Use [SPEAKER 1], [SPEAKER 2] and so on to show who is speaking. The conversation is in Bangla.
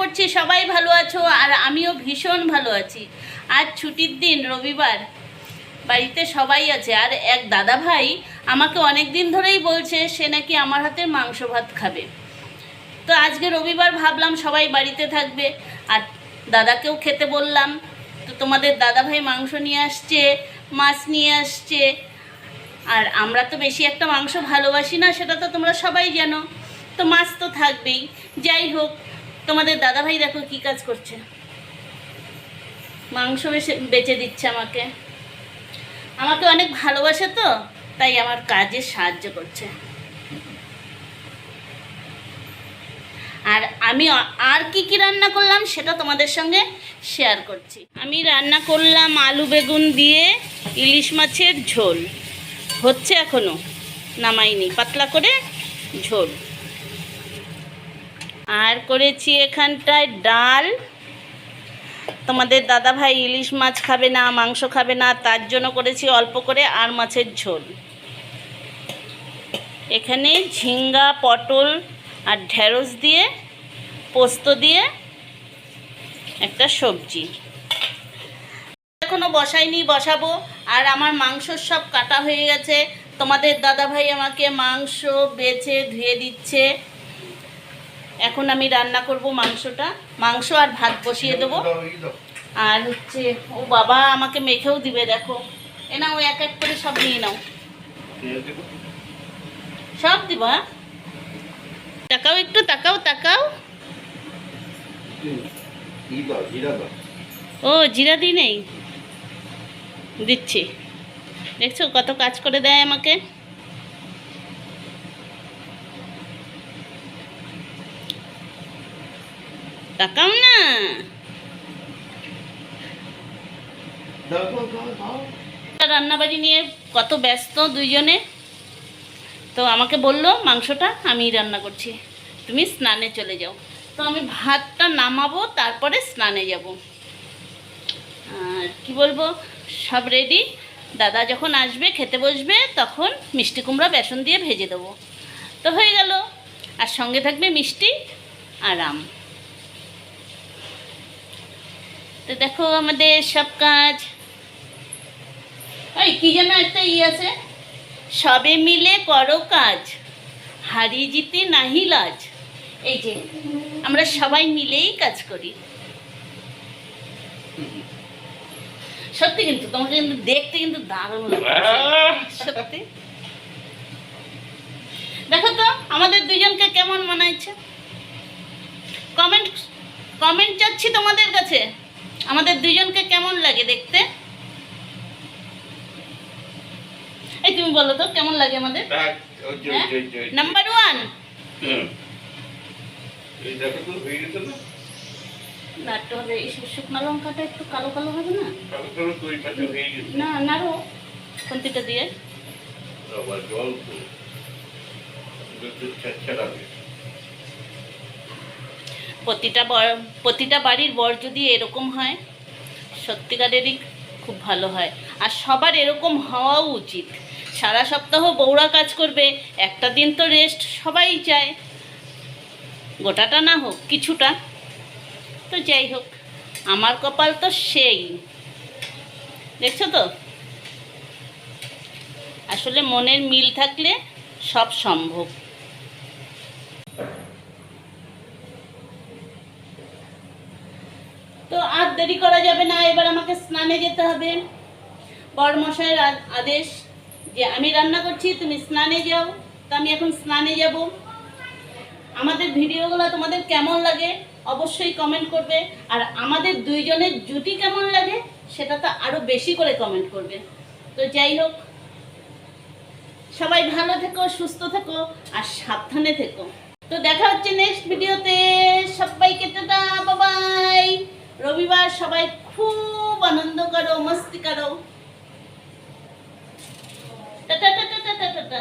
[SPEAKER 1] করছি, সবাই ভালো আছো আর আমিও ভীষণ ভালো আছি। আজ ছুটির দিন, রবিবার, বাড়িতে সবাই আছে। আর এক দাদা ভাই আমাকে অনেক দিন ধরেই বলছে, সে নাকি আমার হাতের মাংস ভাত খাবে। তো আজকে রবিবার ভাবলাম সবাই বাড়িতে থাকবে। আর দাদাকেও খেতে বললাম, তো তোমাদের দাদা ভাই মাংস নিয়ে আসছে, মাছ নিয়ে আসছে। আর আমরা তো বেশি একটা মাংস ভালোবাসি না, সেটা তো তোমরা সবাই জানো। তো মাছ তো থাকবেই। যাই হোক তোমাদের দাদা ভাই দেখো কী কাজ করছে। মাংস বেছে বেচে দিচ্ছে আমাকে। আমাকে অনেক ভালোবাসে তো, তাই আমার কাজে সাহায্য করছে। আর আমি আর কি কি রান্না করলাম সেটা তোমাদের সঙ্গে শেয়ার করছি। আমি রান্না করলাম আলু বেগুন দিয়ে ইলিশ মাছের ঝোল। হচ্ছে এখনও, নামাইনি, পাতলা করে ঝোল। আর করেছি এখানটায় ডাল। তোমাদের দাদা ভাই ইলিশ মাছ খাবে না, মাংস খাবে না, তার জন্য করেছি অল্প করে আর মাছের ঝোল। এখানে ঝিঙ্গা, পটল আর ঢেঁড়স দিয়ে, পোস্ত দিয়ে একটা সবজি। এখনও বসাইনি, বসাবো। আর আমার মাংস সব কাটা হয়ে গেছে। তোমাদের দাদা ভাই আমাকে মাংস বেছে ধুয়ে দিচ্ছে। এখন আমি রান্না করব মাংসটা। মাংস আর ভাত বসিয়ে দেবো। আর হচ্ছে, ও বাবা আমাকে মেখেও দিবে, দেখো। এ নাও, এক এক করে সব নিয়ে নাও। সব দিব হ্যাঁ? তাকাও একটু, তাকাও তাকাও। ও জিরা দিই নেই। দিচ্ছি। দেখছ কত কাজ করে দেয় আমাকে? তাকাও না? রান্নাবাড়ি নিয়ে কত ব্যস্ত দুইজনে। তো আমাকে বলল মাংসটা আমি রান্না করছি। তুমি স্নানে চলে যাও। তো আমি ভাতটা নামাবো তারপরে স্নানে যাব। আর কি বলব সব রেডি দাদা যখন আসবে খেতে বসবে তখন মিষ্টি কুমড়া বেসন দিয়ে ভেজে দেবো। তো হয়ে গেল। আর সঙ্গে থাকবে মিষ্টি আর আম। তো দেখো আমাদের সব কাজ। ওই কি যেন একটা ই আছে। সবে মিলে করো কাজ হারিয়ে জিতে নাহি লাজ। এই যে, আমরা সবাই মিলেই কাজ করি। সত্যি কিন্তু, তোমাকে কিন্তু দেখতে কিন্তু দারুণ সত্যি। দেখো তো, আমাদের দুজনকে কেমন মানাইছে? কমেন্ট কমেন্ট চাচ্ছি তোমাদের কাছে। আমাদের দুজনকে কেমন লাগে দেখতে? এই তুমি বলো তো কেমন লাগে আমাদের? নাম্বার ওয়ান না? হবে শুকনো লঙ্কাটা একটু কালো কালো হবে না? না নাড়ো খুন্তিটা দিয়ে। প্রতিটা প্রতিটা বাড়ির বর যদি এরকম হয়, সত্যিকারেরই খুব ভালো হয়। আর সবার এরকম হওয়াও উচিত। সারা সপ্তাহ বৌরা কাজ করবে, একটা দিন তো রেস্ট সবাই চায়। গোটাটা না হোক, কিছুটা। তো যাই হোক, আমার কপাল তো সেই। দেখছ তো? আসলে মনের মিল থাকলে সব সম্ভব। তো আর দেরি করা যাবে না, এবার আমাকে স্নানে যেতে হবে। বড়মশাইয়ের আদেশ যে আমি রান্না করছি, তুমি স্নানে যাও। তো আমি এখন স্নানে যাব। আমাদের ভিডিওগুলো তোমাদের কেমন লাগে অবশ্যই কমেন্ট করবে। আর আমাদের দুইজনের জুটি কেমন লাগে সেটা তো আরও বেশি করে কমেন্ট করবে। তো যাই হোক, সবাই ভালো থেকো, সুস্থ থেকো আর সাবধানে থেকো। তো দেখা হচ্ছে নেক্সট ভিডিওতে সবাইকে টাটা বাবাই রবিবার সবাই খুব আনন্দ করো মস্তি করো। Tata tata tata